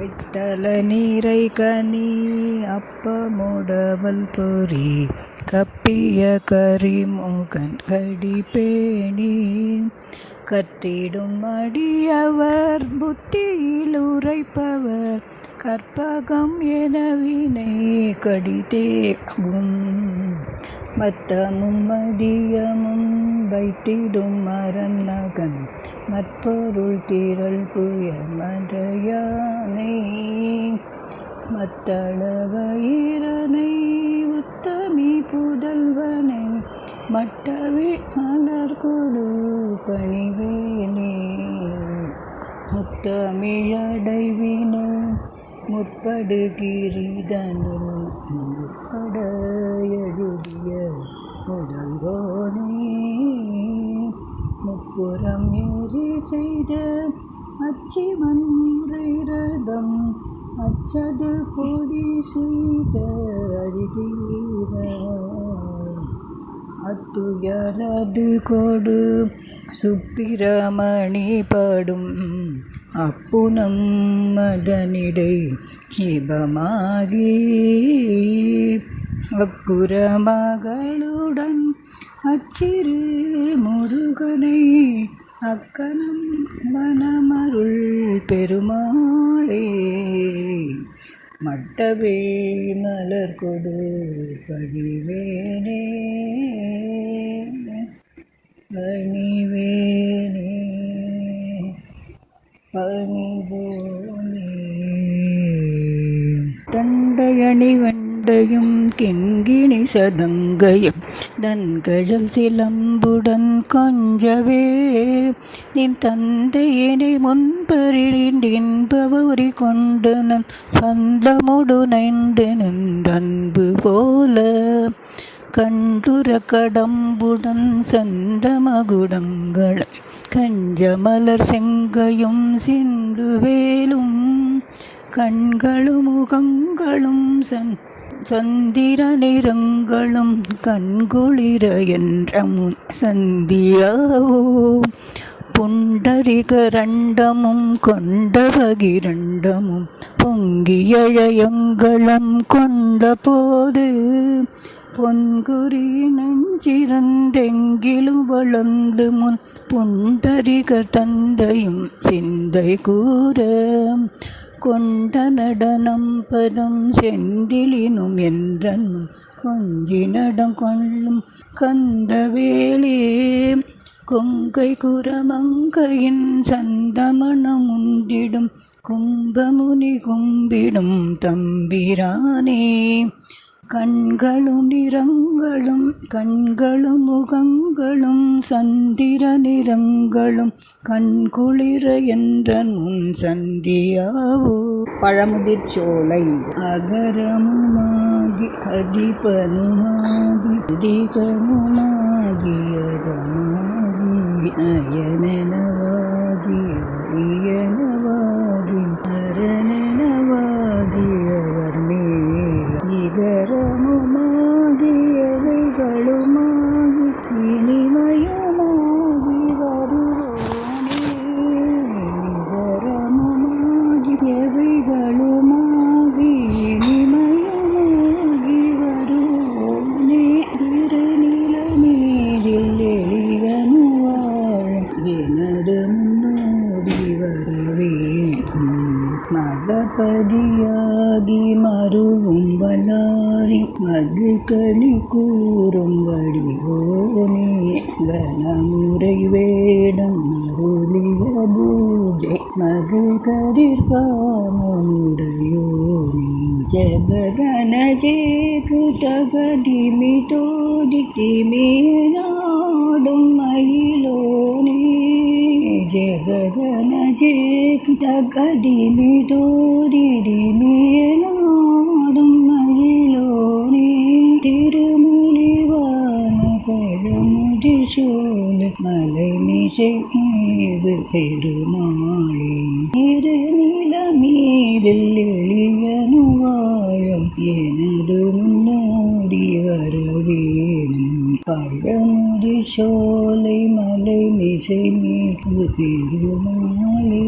வெத்தல நீரை கனி அப்பமுடவல் பொறி கப்பிய கரிமுகன் கடிபேணி கற்றிடும் அடியவர் புத்தியில் உரைப்பவர் கற்பகம் எனவினை கடிதேகும் மத்தமும் மடியமும் வைத்திடும் மரநகன் மற்பொருள் திரள் புய மதையானை மத்தளவயிரனை உத்தமி புதல்வனை மட்டவி மலர் கொடு பணிவேனே. முத்தமிழடைவின முற்படுகிரிதனுள் முற்பட எழுதிய முதல்வோனே முப்புறம் ஏறி செய்த அச்சிவன் முறை ரதம் அச்சது பொடி செய்த அறிதீர அத்துயரது கொடு சுப்பிரமணி படும் அப்புனம் மதனிடை இபமாகி அக்குர மகளுடன் அச்சிறு முருகனை அக்கணம் மனமருள் பெருமாளே மட்டவே மலர் கொடு பணிவேனே பணிவேனே பணிவோனே தண்டையணிவன் வண்டையும் கிங்கிணி சதங்கையும் தன்கழல் சிலம்புடன் கொஞ்சவே. நின் தந்தையினை முன்பறிந்தின்பவரி கொண்டு நன் சந்தமுடு நைந்து நின்றன்பு போல. கண்டுர கடம்புடன் சந்தமகுடங்கள் கஞ்சமலர் செங்கையும் சிந்து வேலும் கண்களும் முகங்களும் சந் சந்திர நிறங்களும் கண்குளிர என்ற முன் சந்தியாவோ புண்டரிகரண்டமும் கொண்டவகிரண்டமும் பொங்கியழையங்களும் கொண்ட போது பொன்குறி நெஞ்சிறந்தெங்கிலும் வளர்ந்து முன் புண்டரிக தந்தையும் சிந்தை கூற கொண்ட நடனம் பதம் செந்திலினும் என்றன் கொஞ்சி நடம் கொள்ளும் கந்தவேலே. கொங்கை குரமங்கையின் சந்தமணம் உண்டிடும் கும்பமுனி கும்பிடும் தம்பிரானே. கண்களும் நிறங்களும் கண்களும் முகங்களும் சந்திர நிறங்களும் கண்குளிர என்ற முன் சந்தியாவோ? பழமுதிர்ச்சோலை அகரமுமாகி அதிபனுமாகி அதிகமுமாகி அதமாகி அயனவாகி വിനിമയമാകിയവകളുമാകി വിനിമയമാകി വരുവാനേ. നിവരമുമാകിയവകളുമാകി വിനിമയമാകി വരുവാനേ. തിരനിലമേതില്ലെളിവനുവാഴ് എനത് മുന്നോടി വരവേ. மகபதியாகி மருவும் வலாரி மகிழ்களி கூறும் வடிவோனே கனமுறை வேடம் அருளிய பூஜை மகிழ் கதிர்காமுடையோனே ஜககன ஜேகு தகதிமி தோடி திமேனாடும் ஜககன ஜேகு தகதிமி தோடி திமேனாடும் மயிலோனே திருமொழிவான பழமுதிர் சோல மலை மிசை மீது பெருமாளே இரு நில மீதில் எளியனு வாழும் எனது முன்னோடி வரவேணும் பழமுதிர் அதிசோலை மலை மிசை மீது திருமாலே